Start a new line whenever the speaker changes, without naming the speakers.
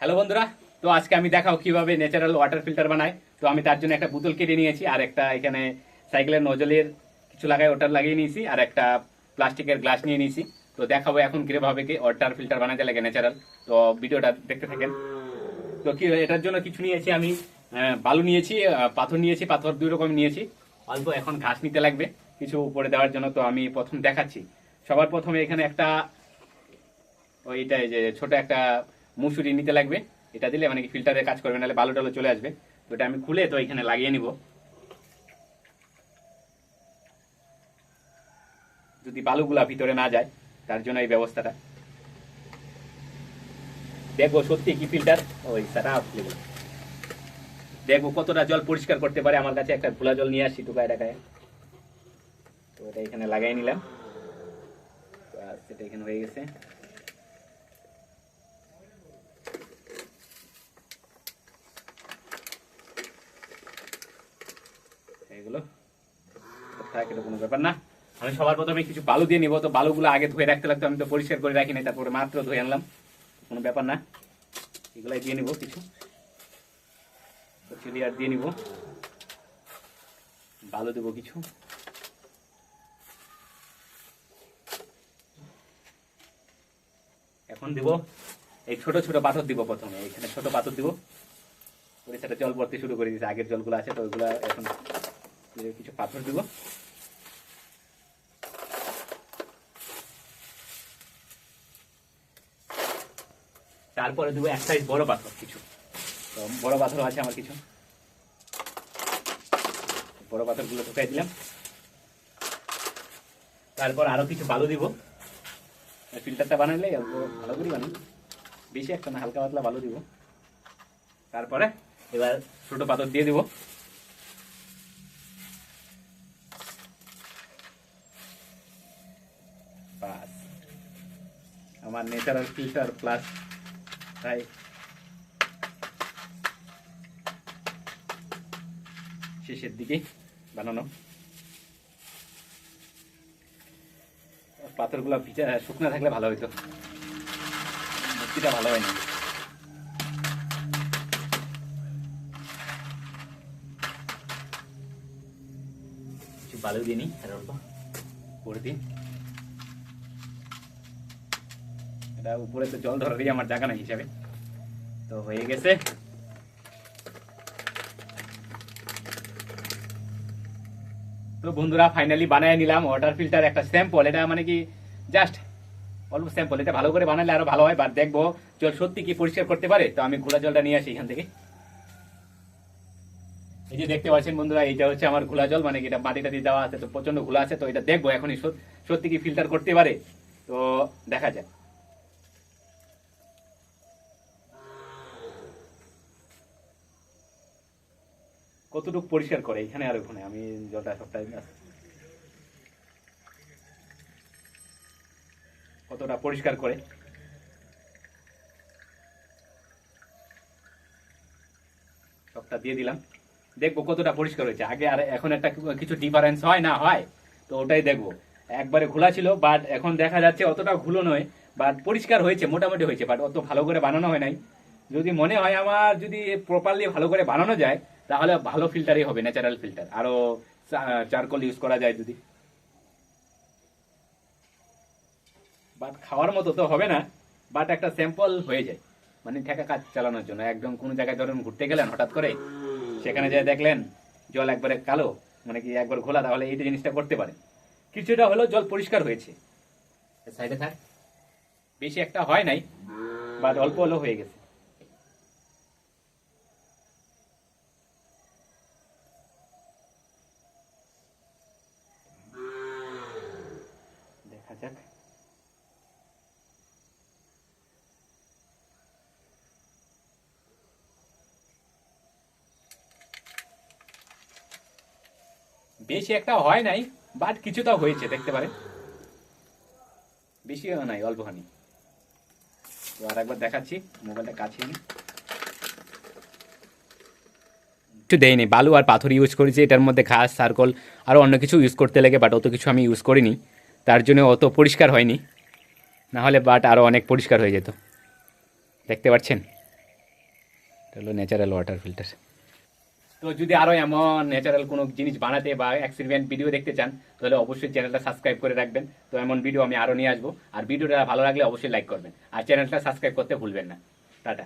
Hello বন্ধুরা, তো আজকে আমি দেখাও কীভাবে ন্যাচারাল ওয়াটার ফিল্টার বানায়। তো আমি তার জন্য একটা বোতল কেটে নিয়েছি, আর একটা এখানে সাইকেলের নজলের কিছু লাগাই ওটার লাগিয়ে নিয়েছি, আর একটা প্লাস্টিকের গ্লাস নিয়ে নিয়েছি। তো দেখাবো এখন কীভাবে কি ওয়াটার ফিল্টার বানাতে লাগে ন্যাচারাল তো ভিডিওটা দেখতে থাকেন। তো কি, এটার জন্য কিছু নিয়েছি আমি বালু নিয়েছি পাথর নিয়েছি, পাথর দুই রকম নিয়েছি। অল্প এখন ঘাস নিতে লাগবে, কিছু উপরে দেওয়ার জন্য তো আমি প্রথম দেখাচ্ছি। সবার প্রথমে এখানে একটা, ওইটাই যে ছোট একটা মুসুরি নিতে লাগবে। এটা দিলে মানে ফিল্টারের কাজ করবে নাহলে বালু টালু চলে আসবে। তো এটা আমি খুলে তো এখানে লাগিয়ে নিব। যদি বালুগুলা ভিতরে না যায় তার জন্য এই ব্যবস্থাটা। দেখব সত্যি কি ফিল্টার ওই সেটা দেখব কতটা জল পরিষ্কার করতে পারে। আমার কাছে একটা খোলা জল নিয়ে আসি টুকায় টাকায় তো এটা এখানে লাগাই নিলাম। ব্যাস, এটা এখানে হয়ে গেছে। থাকে এটা কোনো ব্যাপার না। আমি সবার প্রথমে কিছু বালু দিয়ে নিব, তো বালুগুলো আগে ধুয়ে রাখতে লাগতো, আমি তো পরিষ্কার করে রাখিনি তারপরে মাত্র ধুয়ে আনলাম। কোনো ব্যাপার না। এগুলাই দিয়ে নিব কিছু। চিলিয়ার দিয়ে নিব। বালু দেবো কিছু। এখন দিব, এই ছোট ছোট পাথর দিব প্রথমে, এখানে ছোট পাথর দিব। করে সেটা জল পড়তে শুরু করে দিয়েছে, আগের জলগুলো আছে, তো ওইগুলো এখন কিছু পাথর দিব। তারপরে দেবো এক সাইজ বড় পাথর কিছু। তো বড় পাথর আছে আমার কিছু। বড় পাথরগুলো ঢুকাই দিলাম। তারপর আরও কিছু বালু দিব। ফিল্টারটা অল্প ভালো করে বানাই। বেশি একটা না, হালকা পাতলা বালু দিব। তারপরে এবার ছোট পাথর দিয়ে দিব। আমার ন্যাচারাল ফিল্টার প্লাস তাই। শেষের দিকে বানানো। পাথরগুলো ভিজা, শুকনো থাকলে ভালো হইতো। মূর্তিটা ভালো হয়নি কিছু বালু দিয়ে নিই, আর অল্প করে দিই। এটা উপরে তো জল ধরারই আমার জায়গা নাই হিসাবে। তো হয়ে গেছে। তো বন্ধুরা ফাইনালি বানায় নিলাম ওয়াটার ফিল্টার একটা স্যাম্পল এটা মানে কি জাস্ট অল্প স্যাম্পল এটা ভালো করে বানালে আরও ভালো হয় বা দেখব জল সত্যি কি পরিষ্কার করতে পারে। তো আমি ঘোলা জলটা নিয়ে আসি এখান থেকে। এই যে দেখতে পাচ্ছেন বন্ধুরা, এইটা হচ্ছে আমার ঘোলা জল মানে এটা মাটিটা দিয়ে দেওয়া আছে, তো প্রচণ্ড ঘোলা আছে, তো এটা দেখব এখনই সত্যি কি ফিল্টার করতে পারে। তো দেখা যাক। কতটুকু পরিষ্কার করে? এখানে আর ওখানে, আমি জলটা সবটাই কতটা পরিষ্কার করে? সবটা দিয়ে দিলাম। দেখব কতটা পরিষ্কার হয়েছে। আগে আর এখন একটা কিছু ডিফারেন্স হয় না হয়, তো ওটাই দেখব। একবারে খোলা ছিল বাট এখন দেখা যাচ্ছে অতটা ঘুলো নয় বাট পরিষ্কার হয়েছে, মোটামুটি হয়েছে বাট অত ভালো করে বানানো হয় নাই। যদি মনে হয় আমার যদি প্রপারলি ভালো করে বানানো যায় তাহলে ভালো ফিল্টারই হবে ন্যাচারাল ফিল্টার আরও চারকোল ইউজ করা যায় যদি। বাট খাওয়ার মতো তো হবে না বাট একটা স্যাম্পল হয়ে যায়। মানে ঠেকা কাজ চালানোর জন্য। একদম কোনো জায়গায় ধরুন ঘুরতে গেলেন হঠাৎ করে সেখানে যে দেখলেন জল একবারে কালো মানে কি একবার ঘোলা তাহলে এই জিনিসটা করতে পারেন। কিছুটা হলেও জল পরিষ্কার হয়েছে। সাইডে থাক। বেশি একটা হয় নাই বাট অল্প হলেও হয়ে গেছে দেখা যাক বেশি একটা হয় নাই বাট কিছুটা হয়েছে, দেখতে পারেন। বেশিও নাই, অল্প হানি তো আর একবার দেখাচ্ছি, মোবাইলটা কাছে নিই একটু দেয়নি, বালু আর পাথর ইউজ করেছি, এটার মধ্যে ঘাস সার্কল আরও অন্য কিছু ইউজ করতে লাগে বাট অত কিছু আমি ইউজ করিনি। তার জন্য অত পরিষ্কার হয়নি। না হলে বাট আরও অনেক পরিষ্কার হয়ে যেত। দেখতে পাচ্ছেন? হলো ন্যাচারাল ওয়াটার ফিল্টার তো যদি আরও এমন ন্যাচারাল কোনো জিনিস বানাতে বা এক্সপেরিমেন্ট ভিডিও দেখতে চান, তাহলে অবশ্যই চ্যানেলটা সাবস্ক্রাইব করে রাখবেন। তো এমন ভিডিও আমি আরও নিয়ে আসব। আর ভিডিওটা ভালো লাগলে অবশ্যই লাইক করবেন। আর চ্যানেলটা সাবস্ক্রাইব করতে ভুলবেন না। টাটা।